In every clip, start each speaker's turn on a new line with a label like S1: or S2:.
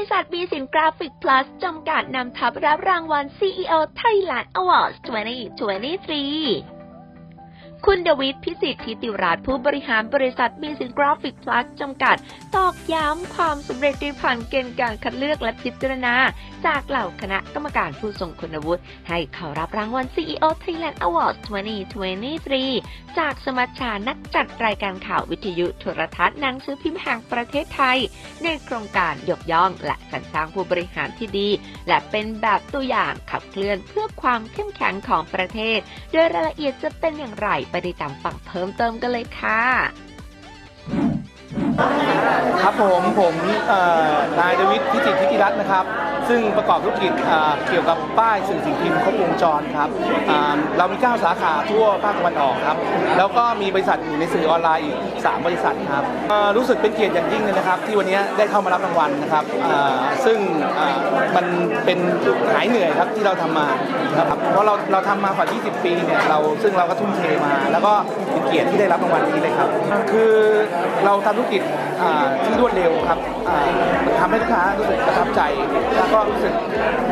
S1: ริษัทบีสินกราฟิกพลัสจำกัดนำทัพรับรางวัล CEO Thailand Awards 2023 คุณเดวิดพิสิทธิ์ทิติรัตน์ผู้บริหารบริษัทมีสินกราฟิก plus จำกัด ตอกย้ำความสำเร็จที่ผ่านเกณฑ์การคัดเลือกและพิจารณา จากเหล่าคณะกรรมการผู้ทรงคุณวุฒิให้เข้ารับรางวัล CEO Thailand Awards 2023 จากสมัชชานักจัดรายการข่าววิทยุโทรทัศน์หนังสือพิมพ์แห่งประเทศไทย ในโครงการยกย่องและสรรสร้างผู้บริหารที่ดี และเป็นแบบตัวอย่างขับเคลื่อนเพื่อความเข้มแข็งของประเทศ โดยรายละเอียดจะเป็นอย่างไรไปติดตามฟังเพิ่มเติมกันเลยค่ะ
S2: ครับผมผมนายดวิดพิจิตรพิจิรัตน์นะครับ ซึ่งประกอบธุรกิจเกี่ยวกับป้ายสื่อสิ่งพิมพ์ครบวงจรครับเรามี 9 สาขาทั่วภาคตะวันออกครับ แล้วก็มีบริษัทอยู่ในสื่อออนไลน์อีก 3 บริษัทครับรู้สึกเป็นเกียรติอย่างยิ่งเลยนะครับ ที่วันนี้ได้เข้ามารับรางวัลนะครับซึ่งมันเป็นหายเหนื่อยครับที่เราทำมาครับเพราะเราเราทำมากว่า 20 ปีเนี่ยเราซึ่งเราก็ทุ่มเทมา แล้วก็เป็นเกียรติที่ได้รับรางวัลนี้เลยครับ คือเราทำธุรกิจ ที่รวดเร็วครับมันทำให้ลูกค้ารู้สึกประทับใจ แล้วก็รู้สึก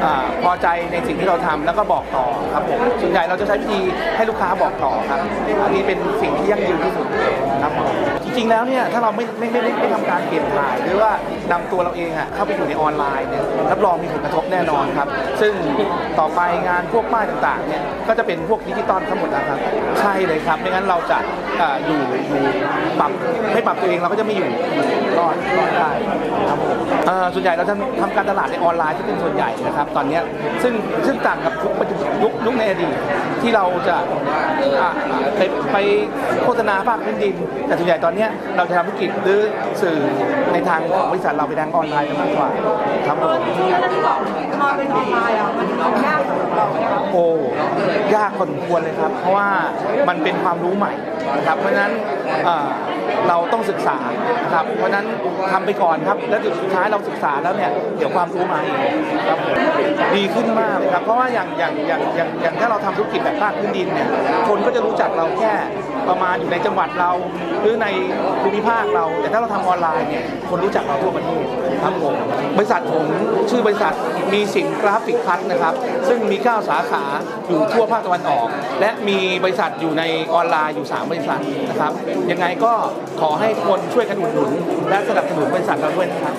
S2: อพอใจในสิ่งที่เราทำแล้วก็บอกต่อครับผมส่วนใหญ่เราจะใช้วิธีให้ลูกค้าบอกต่อครับอันนี้เป็นสิ่งที่ยั่งยืนที่สุด จริง ๆ แล้วเนี่ยถ้าเราไม่ไม่ไม่ไม่ไม่ทำการเปลี่ยนถ่าย หรือว่านำตัวเราเองอะเข้าไปอยู่ในออนไลน์เนี่ยรับรองมีผลกระทบแน่นอนครับ ซึ่งต่อไปงานพวกป้ายต่างๆเนี่ยก็จะเป็นพวกดิจิตอลทั้งหมดนะครับใช่เลยครับไม่งั้นเราจะเอ่ออยู่อยู่ปรับไม่ปรับตัวเองเราก็จะไม่อยู่อยู่รอดรอดได้ครับผมเอ่อส่วนใหญ่เราทำทำการตลาดในออนไลน์ที่เป็นส่วนใหญ่นะครับ ตอนเนี้ยซึ่งซึ่งต่างกับยุคปัจจุบันยุคยุคในอดีตที่เราจะ อะไปไปโฆษณาภาคพื้นดิน แต่ส่วนใหญ่ตอนเนี้ยเราจะทำธุรกิจหรือสื่อในทางของบริษัทเราไปทางออนไลน์มากกว่าครับผม
S3: ที่ที่บอกพอเป็นออนไลน์อะมันมันยากสำหรับเราไหมครับ
S2: โอ้ยากพอสมควรเลยครับ เพราะว่ามันเป็นความรู้ใหม่นะครับเพราะฉะนั้นเอ่อเราต้องศึกษานะครับเพราะฉะนั้นทำไปก่อนครับ แล้วสุดท้ายเราศึกษาแล้วเนี่ยเดี๋ยวความรู้มาเองครับผมดีขึ้นมากเลยครับ เพราะว่าอย่างอย่างอย่างอย่างอย่างถ้าเราทำธุรกิจแบบภาคพื้นดินเนี่ยคนก็จะรู้จักเราแค่ประมาณอยู่ในจังหวัดเราหรือในภูมิภาคเรา แต่ถ้าเราทำออนไลน์เนี่ยคนรู้จักเราทั่วประเทศครับผมบริษัทผมชื่อบริษัทมีสินกราฟิกพัฒน์นะครับ ซึ่งมี 9 สาขาอยู่ทั่วภาคตะวันออก และมีบริษัทอยู่ในออนไลน์อยู่ 3 บริษัทนะครับยังไงก็ขอให้คนช่วยกันอุดหนุนและสนับสนุนบริษัทเราด้วยนะครับ